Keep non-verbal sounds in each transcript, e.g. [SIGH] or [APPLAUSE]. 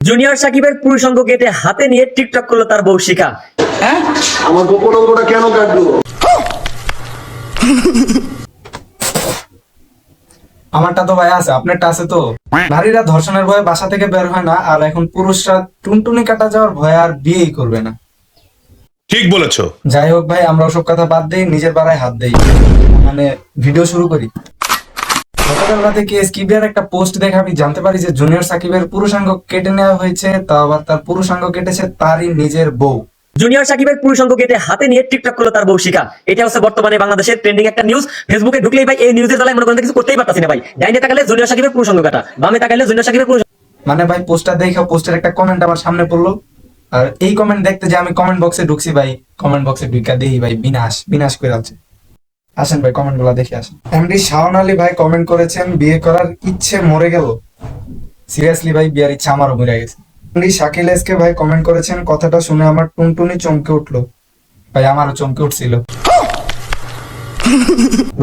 Junior সাকিবের পুরুষাঙ্গ কেটে হাতে নিয়ে টিকটক করল তার বউ শিখা আমার গোপন অঙ্গটা কেন কাটলো? আমারটা তো ভাই আছে আপনারটা আছে তো। নারীরা ধর্ষণের ভয়ে বাসা থেকে বের হয় না আর এখন পুরুষরা টুনটুনি কাটা যাওয়ার ভয়ে আর বিয়েই করবে না। ঠিক বলেছ। যাই হোক ভাই আমরা ওসব কথা বাদ দিই নিজের বাড়ায় হাত দেই। মানে ভিডিও শুরু করি। গতকাল রাতে কি স্কিবের একটা পোস্ট দেখে আমি জানতে পারি যে জুনিয়র সাকিবের পুরুষাঙ্গ কেটে নেওয়া হয়েছে তা আবার তার পুরুষাঙ্গ কেটেছে তারই নিজের বউ। জুনিয়র সাকিবের পুরুষাঙ্গ কেটে হাতে নিয়ে টিকটক করল তার এটা হচ্ছে বর্তমানে বাংলাদেশের ট্রেন্ডিং একটা নিউজ ফেসবুকে ঢুকলেই ভাই এই নিউজের জ্বালায় মনে করেন কিছু করতেই পারতাছি না ভাই। ডাইনে তাকালে জুনিয়র সাকিবের পুরুষাঙ্গ কাটা বামে তাকালে জুনিয়র সাকিবের পুরুষ মানে ভাই পোস্টটা দেখে পোস্টের একটা কমেন্ট আমার সামনে পড়ল। আর এই কমেন্ট দেখতে যে আমি কমেন্ট বক্সে ঢুকছি ভাই কমেন্ট বক্সে ঢুকা দেখি ভাই বিনাশ বিনাশ করে আছে। আসেন ভাই কমেন্টগুলা দেখে আসেন। এমডি শাওন আলী ভাই কমেন্ট করেছেন বিয়ে করার ইচ্ছে মরে গেল। সিরিয়াসলি ভাই বিয়ার ইচ্ছা আমারও মরে গেছে। এমডি শাকিল এসকে ভাই কমেন্ট করেছেন কথাটা শুনে আমার টুনটুনি চমকে উঠল। ভাই আমারও চমকে উঠছিল। [LAUGHS]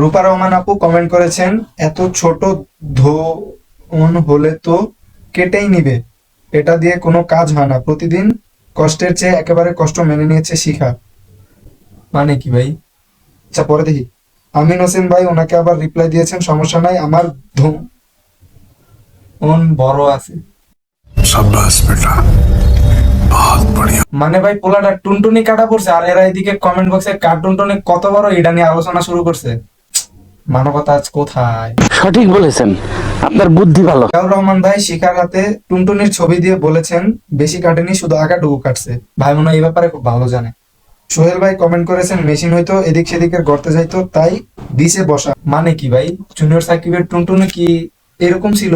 রূপা রহমান আপু কমেন্ট করেছেন এত ছোট ধন হলে তো কেটেই নিবে। এটা দিয়ে কোনো কাজ হয় না। প্রতিদিন কষ্টের চেয়ে একেবারে কষ্ট মেনে নিয়েছে শিখা। মানে কি ভাই? আচ্ছা পরে দেখি। আমিন হোসেন ভাই ওনাকে আবার রিপ্লাই দিয়েছেন সমস্যা নাই আমার ধন বড় আছে। সাব্বাস বেটা বহুত বড়িয়া। মানে ভাই পোলাটা টুনটুনি কাটা পড়ছে আর এরা এদিকে কমেন্ট বক্সে কার্টুন টুনে কত বড় এটা নিয়ে আলোচনা শুরু করছে। মানবতা আজ কোথায়? সঠিক বলেছেন আপনার বুদ্ধি ভালো। জিয়াউর রহমান ভাই শিকার হাতে টুনটুনির ছবি দিয়ে বলেছেন বেশি কাটেনি শুধু আগাটুকু কাটছে। ভাই মনে হয় এই ব্যাপারে খুব ভালো জানে। সোহেল ভাই কমেন্ট করেছেন, মেশিন হয়তো এদিক সেদিকের গর্তে যাইতো, তাই দিছে বসা। মানে কি ভাই? জুনিয়র সাকিবের টুনটুনি কি এরকম ছিল?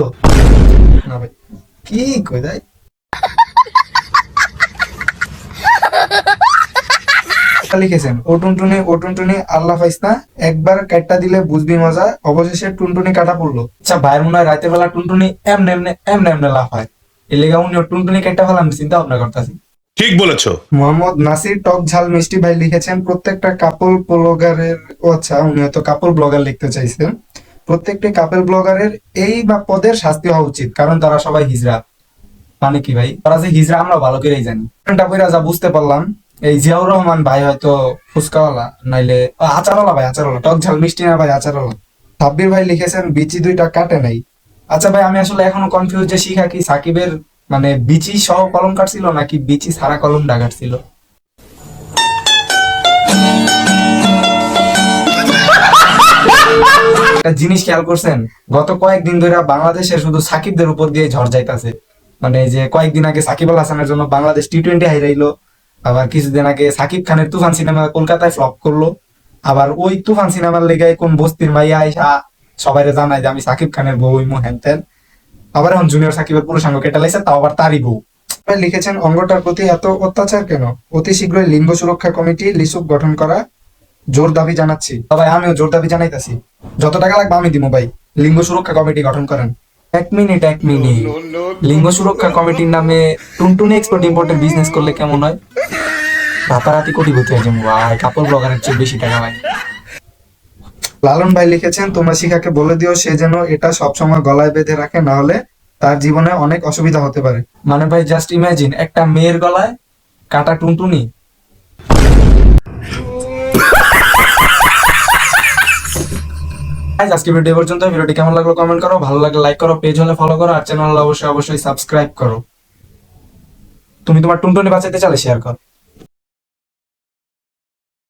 না ভাই। কি কই দেয় লিখেছেন, ও টুনটুনি ও টুনটুনি, আল্লাহ ফাইসনা একবার কাটটা দিলে বুঝবি মজা, অবশেষে টুনটুনি কাটা পড়ল। আচ্ছা ভাইয়ের মনে হয় রাতের বেলা টুনটুনি এমনে এমনে এমনে এমনে লাফ হয় ও টুনটুনি কাটটা ফেলাম, চিন্তা ভাবনা করতেছি। ঠিক বলেছ। মোহাম্মদ নাসির টক ঝাল মিষ্টি ভাই লিখেছেন, প্রত্যেকটা কাপল ব্লগারের আচ্ছা উনি হয়তো কাপল ব্লগার লিখতে চাইছেন। প্রত্যেকটি কাপল ব্লগারের এই বা পদের শাস্তি হওয়া উচিত, কারণ তারা সবাই হিজড়া মানে কি ভাই? তারা যে হিজড়া আমরা ভালো করেই জানি। এটা বইরা যা বুঝতে পারলাম, এই জিয়াউর রহমান ভাই হয়তো ফুচকাওয়ালা, নাইলে আচারওয়ালা ভাই, আচারওয়ালা, টক ঝাল মিষ্টি না ভাই, আচারওয়ালা। সাব্বির ভাই লিখেছেন, বিচি দুইটা কাটে নাই। আচ্ছা ভাই, আমি আসলে এখনও কনফিউজ যে শিখা কি সাকিবের মানে বিচি সহ কলম কাটছিল নাকি বিচি সারা কলম ডাকাটছিল একটা জিনিস খেয়াল করছেন, গত কয়েকদিন ধরে বাংলাদেশে শুধু সাকিবদের উপর দিয়ে ঝড় যাইতাছে মানে যে কয়েকদিন আগে সাকিব আল হাসানের জন্য বাংলাদেশ টি টোয়েন্টি হাইরাইলো আবার কিছুদিন আগে সাকিব খানের তুফান সিনেমা কলকাতায় ফ্লপ করল, আবার ওই তুফান সিনেমার লেগে কোন বস্তির মাইয়া সবাই জানায় যে আমি সাকিব খানের বউ ইমু হ্যান। আবার এখন জুনিয়র সাকিবের পুরুষাঙ্গ কেটে লাইছে তাও আবার তারই বউ। লিখেছেন অঙ্গটার প্রতি এত অত্যাচার কেন? অতি শীঘ্রই লিঙ্গ সুরক্ষা কমিটি লিসুক গঠন করা জোর দাবি জানাচ্ছি। ভাই আমিও জোর দাবি জানাইতাছি। যত টাকা লাগবে আমি দিব ভাই। লিঙ্গ সুরক্ষা কমিটি গঠন করেন। এক মিনিট এক মিনিট। লিঙ্গ সুরক্ষা কমিটির নামে টুনটুনি এক্সপোর্ট ইম্পোর্টের বিজনেস করলে কেমন হয়? রাতারাতি কোটিপতি হয়ে যাব। ভাই কাপড় ব্লগারের চেয়ে বেশি টাকা ভাই। লালন ভাই লিখেছেন, তোমরা শিখাকে বলে দিও, সে যেন এটা সবসময় গলায় বেঁধে রাখে, না হলে তার জীবনে অনেক অসুবিধা হতে পারে। মানে ভাই জাস্ট ইমাজিন একটা মেয়ের গলায় কাটা টুনটুনি। আজকে ভিডিও পর্যন্ত, ভিডিওটি কেমন লাগল কমেন্ট করো, ভালো লাগলে লাইক করো পেজ হলে ফলো করো, আর চ্যানেল অবশ্যই অবশ্যই সাবস্ক্রাইব করো। তুমি তোমার টুনটুনি বাঁচাইতে চালে শেয়ার করো।